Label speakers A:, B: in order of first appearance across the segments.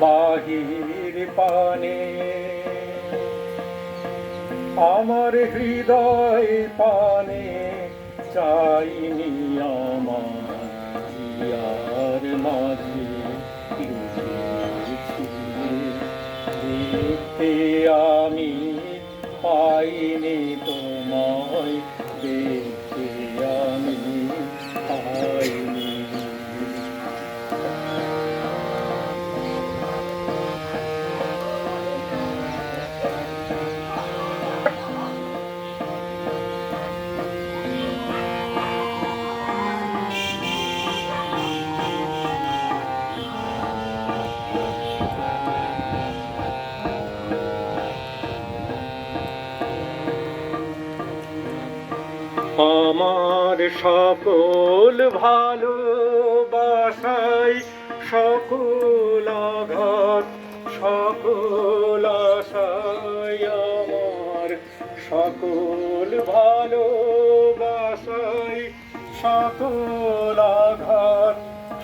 A: বাহির পানে। আমার হৃদয় পানে চাইনি আমার মাঝে আমি পাইনি তোমায়। আমার সকল ভালোবাসাই সকল আঘাত, সকল আশাই আমার। সকল ভালোবাসাই সকল আঘাত,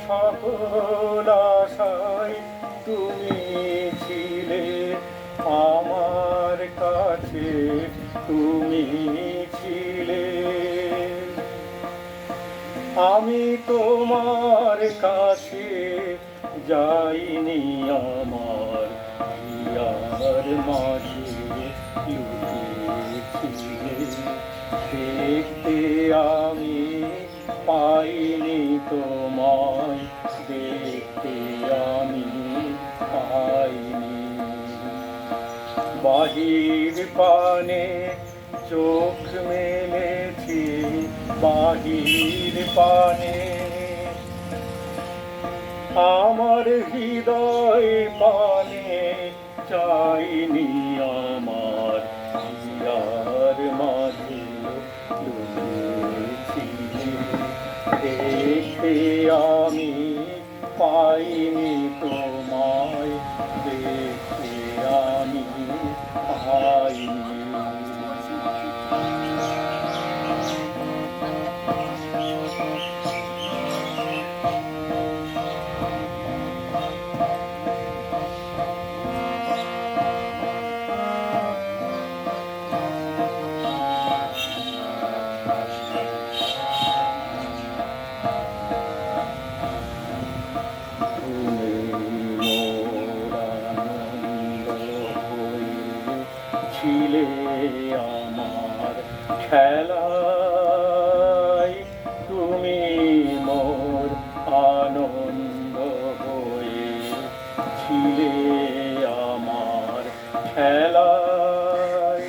A: সকল আশাই তুমি ছিলে আমার কাছে, তুমি আমি তোমার কাছে যাইনি আমার হিয়ার মাঝে দেখতে আমি পাইনি তোমায়, দেখতে আমি পাইনি। বাহির পানে চোখ মেলেছি বাহির পানে। আমার হৃদয় পানে চাইনি আমার হিয়ার মাঝে দেখতে আমি পাইনি তোমায় আমার খেলায় তুমি মোর আনন্দ হয়ে ছিলে আমার খেলায়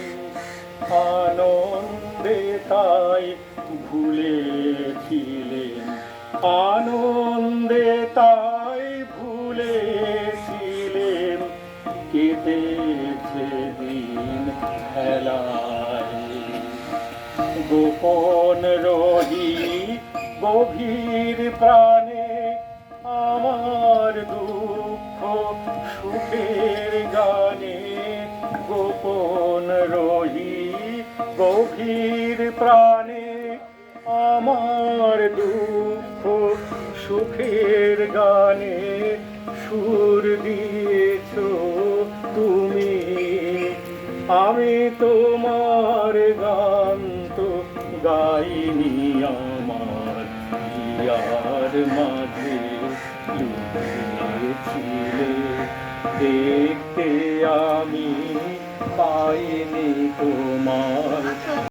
A: আনন্দে তাই ভুলেছিলেন আনন্দে তাই গোপন রহি গভীর প্রাণে আমার দুঃখ সুখের গানে। গোপন রহি গভীর প্রাণে আমার দুঃখ সুখের গানে সুর দিয়েছ তুমি। আমি তোমার গান তো গাইনি আমার ইয়ার মাঝে। লুকিয়েছিলে দেখতে আমি পাইনি তোমার।